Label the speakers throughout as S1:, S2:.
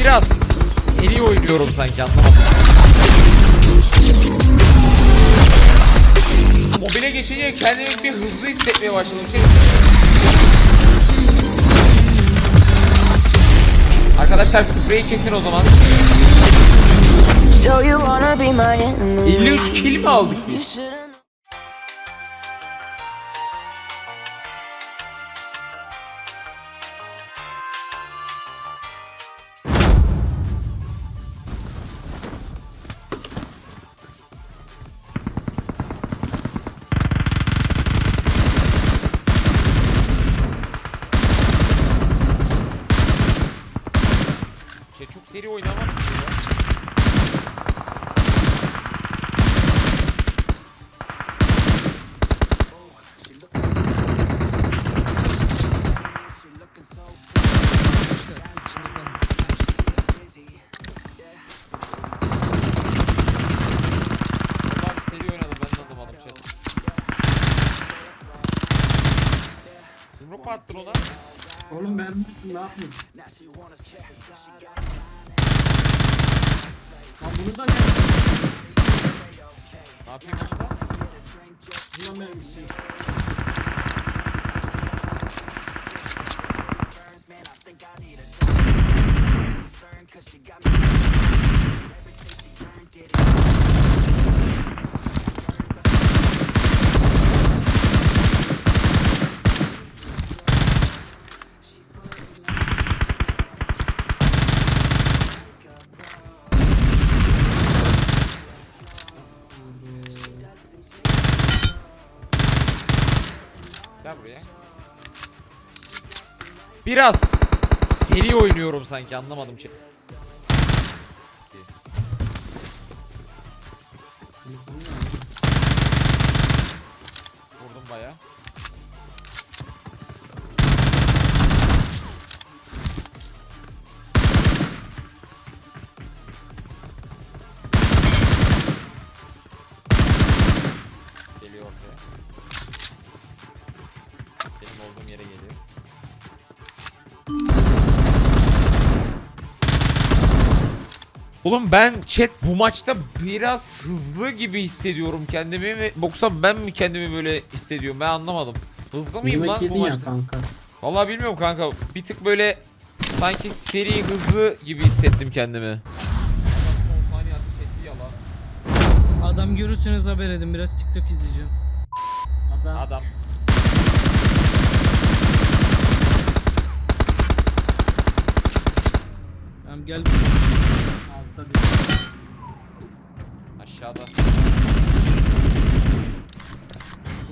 S1: Biraz seri oynuyorum sanki anlamadım. Mobile geçince kendimi bir hızlı hissetmeye başladım. Şey... Arkadaşlar spreyi kesin o zaman.
S2: So you wanna be my enemy?
S1: 53 kill mi aldık biz? Şey çok seri ya. Vallahi bir de anlamadım chat. Yumruk mu attın ona?
S3: Oğlum ben bittim ne yapayım? Lan bunu da ne?
S1: Ne yapayım başta?
S3: Bundan benim bir şey.
S1: Gel Biraz seri oynuyorum sanki anlamadım ki. Vurdum baya. Geliyor ortaya. Benim olduğum yere geliyor. Oğlum ben chat bu maçta biraz hızlı gibi hissediyorum kendimi mi yoksa ben mi kendimi böyle hissediyorum ben anlamadım. Hızlı mıyım lan
S3: Yemek
S1: bu
S3: yedin ya
S1: maçta?
S3: kanka.
S1: Vallahi bilmiyorum kanka. Bir tık böyle sanki seri hızlı gibi hissettim kendimi.
S4: Adam görürseniz haber edin biraz TikTok izleyeceğim.
S3: Adam.
S1: Adam.
S4: Tamam gel.
S3: Altta bir.
S1: Aşağıda.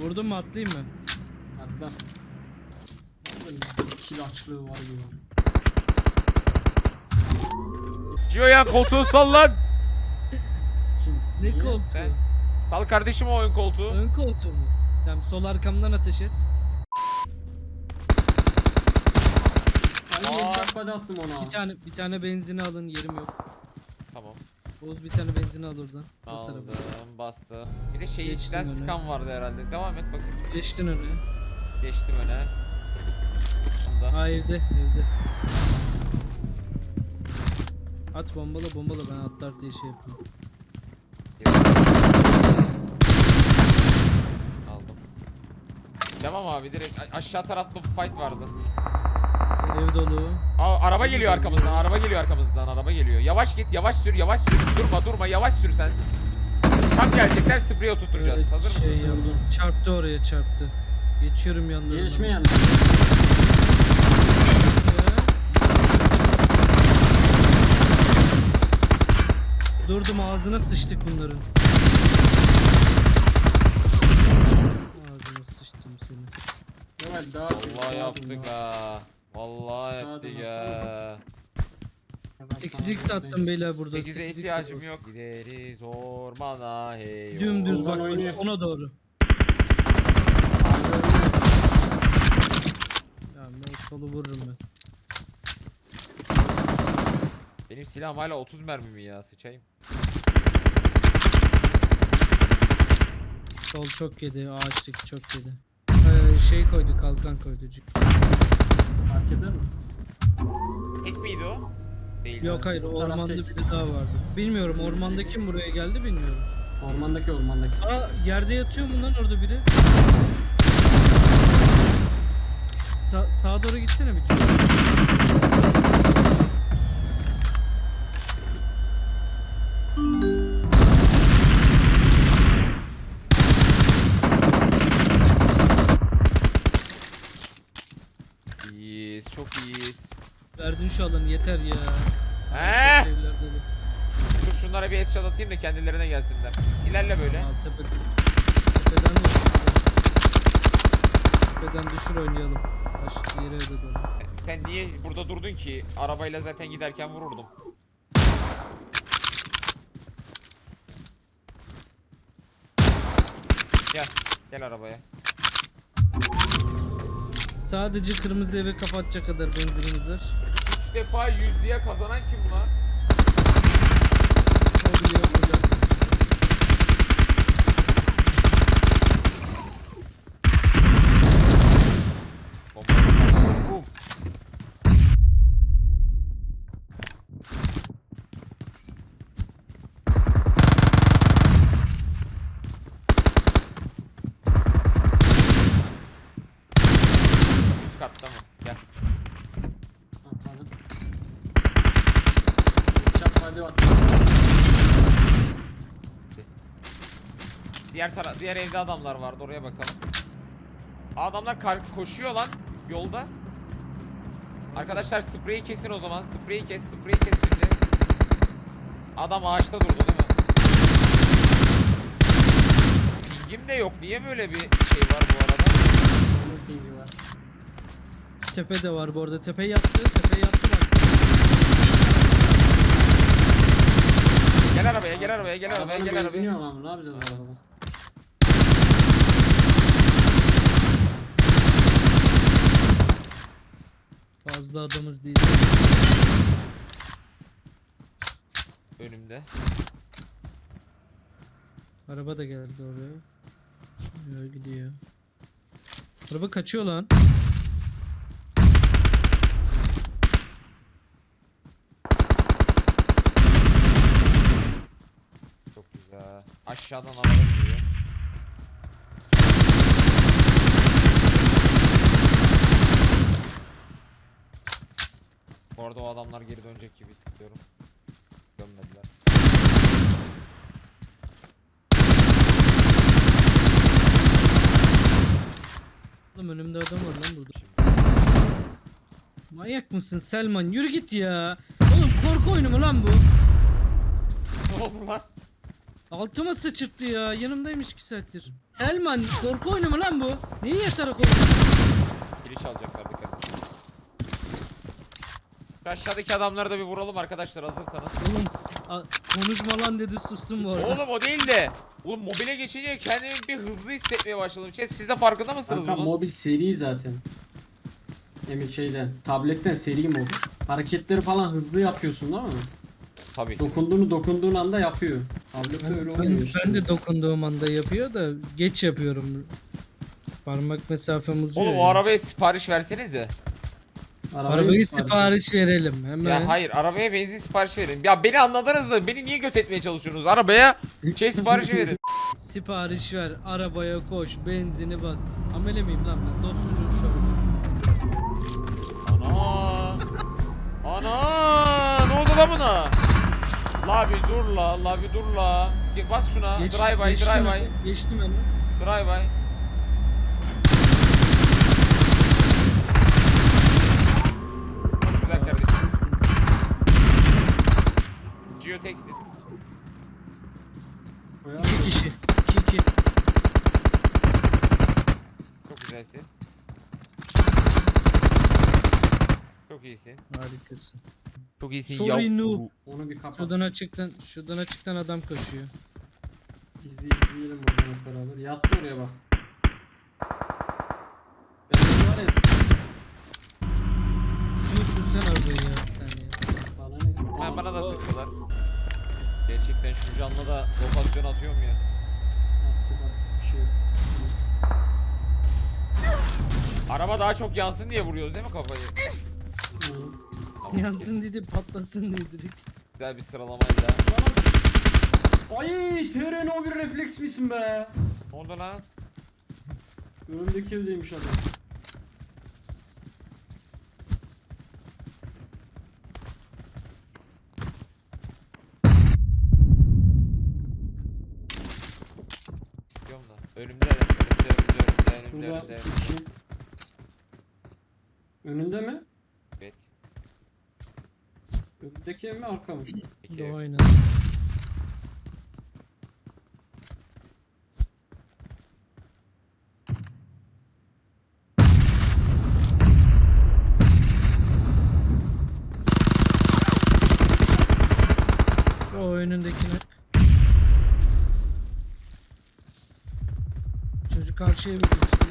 S4: Vurdun mu atlayayım mı?
S3: Atla. Kill açlığı var gibi.
S1: Ciyoyan koltuğu sallan.
S4: Ne koltuğu?
S1: Sen- Sal kardeşim o oyun koltuğu.
S4: Ön koltuğu mu? Tamam sol arkamdan ateş et.
S3: Çakpada attım ona.
S4: Bir tane bir tane benzini alın yerim yok.
S1: Tamam.
S4: Oğuz bir tane benzin al oradan. Bas
S1: Aldım,
S4: arabaya.
S1: bastım. Bir de şey
S4: Geçtim
S1: içten
S4: öne.
S1: sıkan vardı herhalde. Devam et bakayım.
S4: Geçtin öne.
S1: Geçtim öne. Bunda.
S4: Ha evde evde. At bombala bombala ben atlar diye şey yapayım.
S1: Aldım. Tamam abi direkt a- aşağı tarafta fight vardı.
S4: Ev dolu.
S1: Aa, araba geliyor arkamızdan, araba geliyor arkamızdan, araba geliyor. Yavaş git, yavaş sür, yavaş sür. Durma, durma, yavaş sür sen. Tam gelecekler, sprey oturtacağız.
S4: Evet,
S1: Hazır mısın?
S4: şey yandı. Çarptı oraya çarptı. Geçiyorum yanlarından.
S3: Gelişme yandı.
S4: Durdum ağzına sıçtık bunların. Ağzına sıçtım seni.
S3: Kemal daha
S1: Vallahi yaptık ha. Vallahi
S3: da
S1: ha.
S4: 8x attım beyler burada.
S1: 8'e
S4: 8x
S1: ihtiyacım yok. Gideriz ormana hey.
S4: Dümdüz
S3: Oradan
S4: bak
S3: oynuyor.
S4: ona doğru. Ya ben solu vururum ben.
S1: Benim silahım hala 30 mermi mi ya sıçayım.
S4: Sol çok yedi, ağaçtaki çok yedi. Ee, şey koydu kalkan koydu.
S3: Fark eder mi?
S1: Tek miydi o? Değil.
S4: Yok hayır
S3: Bu taraf
S4: ormanda
S3: tek.
S4: biri daha vardı. Bilmiyorum ormanda kim buraya geldi bilmiyorum.
S3: Ormandaki ormandaki.
S4: Aa yerde yatıyor mu lan orada biri? Sa sağa doğru gitsene bir.
S1: İyiyiz, çok iyiyiz.
S4: Verdin şu alanı yeter ya.
S1: He? Dur şunlara bir headshot atayım da kendilerine gelsinler. İlerle böyle.
S4: Al tepeden. Tepeden vur. Tepeden düşür oynayalım. Aşk yere dolu.
S1: Sen niye burada durdun ki? Arabayla zaten giderken vururdum. Gel. Gel arabaya.
S4: Sadece kırmızı eve kapatacak kadar benzinimiz var.
S1: 3 defa yüzlüğe kazanan kim lan?
S4: O biliyor hocam.
S1: Bomba. Bum. Üst katta mı? Gel.
S3: Atladım. Çap hadi at.
S1: Diğer tara diğer evde adamlar vardı oraya bakalım. Adamlar kar koşuyor lan yolda. Arkadaşlar spreyi kesin o zaman. Spreyi kes, spreyi kes şimdi. Adam ağaçta durdu değil mi? Pingim de yok. Niye böyle bir şey var bu arada?
S4: Tepe de var bu arada. Tepe yaptı. Tepe yaptı bak.
S1: Gel arabaya, gel arabaya, gel arabaya,
S3: Arabanın
S1: gel
S3: benzini
S1: arabaya.
S3: yok ama ne yapacağız arabada?
S4: Fazla adamız değil.
S1: Önümde.
S4: Araba da geldi oraya. Gidiyor gidiyor. Araba kaçıyor lan.
S1: Çok güzel. Aşağıdan araba gidiyor. Bu arada o adamlar geri dönecek gibi hissediyorum. Dönmediler.
S4: Oğlum önümde adam var lan burada.
S1: Şimdi.
S4: Manyak mısın Selman? Yürü git ya. Oğlum korku oyunu mu lan bu?
S1: Ne oldu lan?
S4: Altıma sıçırttı ya. Yanımdaymış 2 saattir. Selman korku oyunu mu lan bu? Niye yatarak oynuyor?
S1: Giriş alacaklardı kardeşim. Şu aşağıdaki adamları da bir vuralım arkadaşlar hazırsanız.
S4: Oğlum a- konuşma lan dedi sustum bu arada.
S1: Oğlum o değil de. Oğlum mobile geçince kendimi bir hızlı hissetmeye başladım. Chat siz de farkında mısınız
S3: Kanka
S1: bunun?
S3: mobil seri zaten. Emir şeyden, tabletten seri mobil. Hareketleri falan hızlı yapıyorsun değil mi?
S1: Tabii.
S3: Dokunduğunu dokunduğun anda yapıyor. Tablette öyle olmuyor
S4: Ben,
S3: işte.
S4: ben de dokunduğum anda yapıyor da geç yapıyorum. Parmak mesafem uzuyor.
S1: Oğlum o arabaya sipariş versenize.
S3: sipariş-
S4: Arabayı sipariş verelim hemen.
S1: Ya hayır arabaya benzin sipariş verin. Ya beni anladınız da beni niye göt etmeye çalışıyorsunuz? Arabaya şey sipariş verin.
S4: Sipariş ver, arabaya koş, benzini bas. Amele miyim lan ben? Dostsucu şoför.
S1: Ana. Ana. Ne oldu lan buna? La bir dur la, la bir dur la. Bas şuna.
S4: Geç-
S1: drive by,
S4: geçtim
S1: drive by.
S4: Geçtim ben.
S1: Drive by. Çok güzel kardeşim. Geotaxi.
S3: Koyar
S4: İki
S3: mı?
S4: kişi. İki iki.
S1: Çok güzelsin. Çok iyisin.
S4: Harikasın.
S1: Çok iyisin
S4: Sorry, noob.
S3: Onu bir kapat.
S4: Şuradan açıktan, şuradan açıktan adam koşuyor.
S3: İzley izleyelim buradan hep beraber. Yattı oraya bak. Ben de var ya.
S4: Dur sürsen arabayı ya sen ya.
S3: Bana ne?
S1: Ha, bana da sıktılar. Gerçekten şu canlı da rotasyon atıyorum ya.
S3: Attık attık bir şey yok.
S1: Araba daha çok yansın diye vuruyoruz değil mi kafayı?
S4: Yansın dedi patlasın dedi direkt.
S1: Güzel bir sıralamayla.
S3: Ay TRN o bir refleks misin be?
S1: Ne oldu lan?
S3: Önümdeki evdeymiş adam.
S1: Biliyorum da. Önümde önümde önümde önümde önümde
S3: Burada
S1: önümde.
S3: iki. Önünde mi? Ev mi arka mı?
S1: İki ev.
S4: Aynen. O önündekine. Çocuk karşıya bir geçti.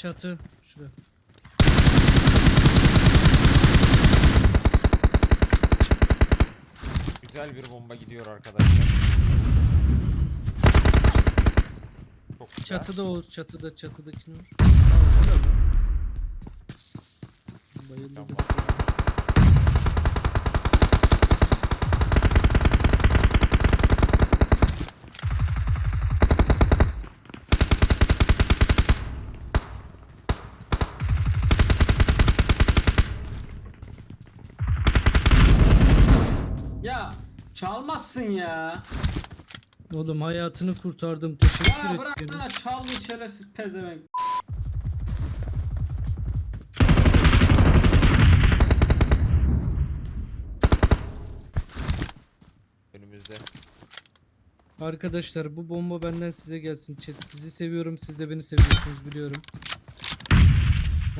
S4: Çatı. Şurada.
S1: Güzel bir bomba gidiyor arkadaşlar. Çok güzel.
S4: Çatıda Oğuz çatıda çatıdaki nur. Aa, güzel lan. Bayıldım.
S1: Tamam.
S3: Ya çalmazsın ya.
S4: Oğlum hayatını kurtardım. Teşekkür
S3: Ya
S4: ederim.
S3: bıraksana çalmış şerefsiz pezevenk.
S1: Önümüzde.
S4: Arkadaşlar bu bomba benden size gelsin. Chat sizi seviyorum. Siz de beni seviyorsunuz biliyorum.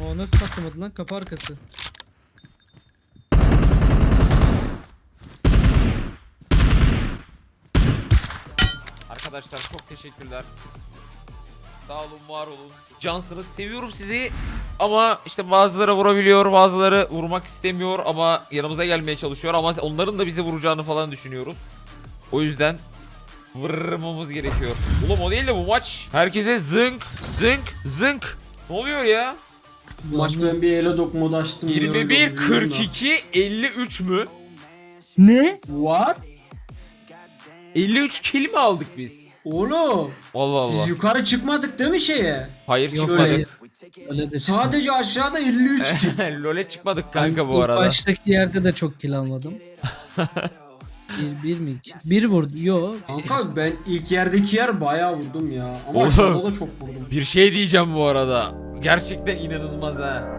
S4: Aa nasıl patlamadı lan kapı arkası.
S1: Arkadaşlar çok teşekkürler. Sağ olun, var olun. Cansınız. Seviyorum sizi. Ama işte bazıları vurabiliyor, bazıları vurmak istemiyor ama yanımıza gelmeye çalışıyor ama onların da bizi vuracağını falan düşünüyoruz. O yüzden vurmamız gerekiyor. Oğlum o değil de bu maç herkese zınk zınk zınk. Ne oluyor ya?
S3: Bu maç ben bir Elodok modu açtım.
S1: 21
S3: gördüm,
S1: 42 53 mü?
S4: Ne?
S3: What?
S1: 53 kill mi aldık biz?
S3: Oğlum
S1: Allah Allah.
S3: biz yukarı çıkmadık değil mi şeye?
S1: Hayır
S4: Yok,
S1: çıkmadık.
S4: Öyle de çıkmadı.
S3: Sadece aşağıda 53 kill.
S1: Lole çıkmadık kanka bu arada.
S4: Baştaki yerde de çok kill almadım. bir, bir mi iki? Bir vurdu. Yo.
S3: Kanka ben ilk yerdeki yer bayağı vurdum ya. Ama
S1: Oğlum.
S3: aşağıda da çok vurdum.
S1: Bir şey diyeceğim bu arada. Gerçekten inanılmaz ha.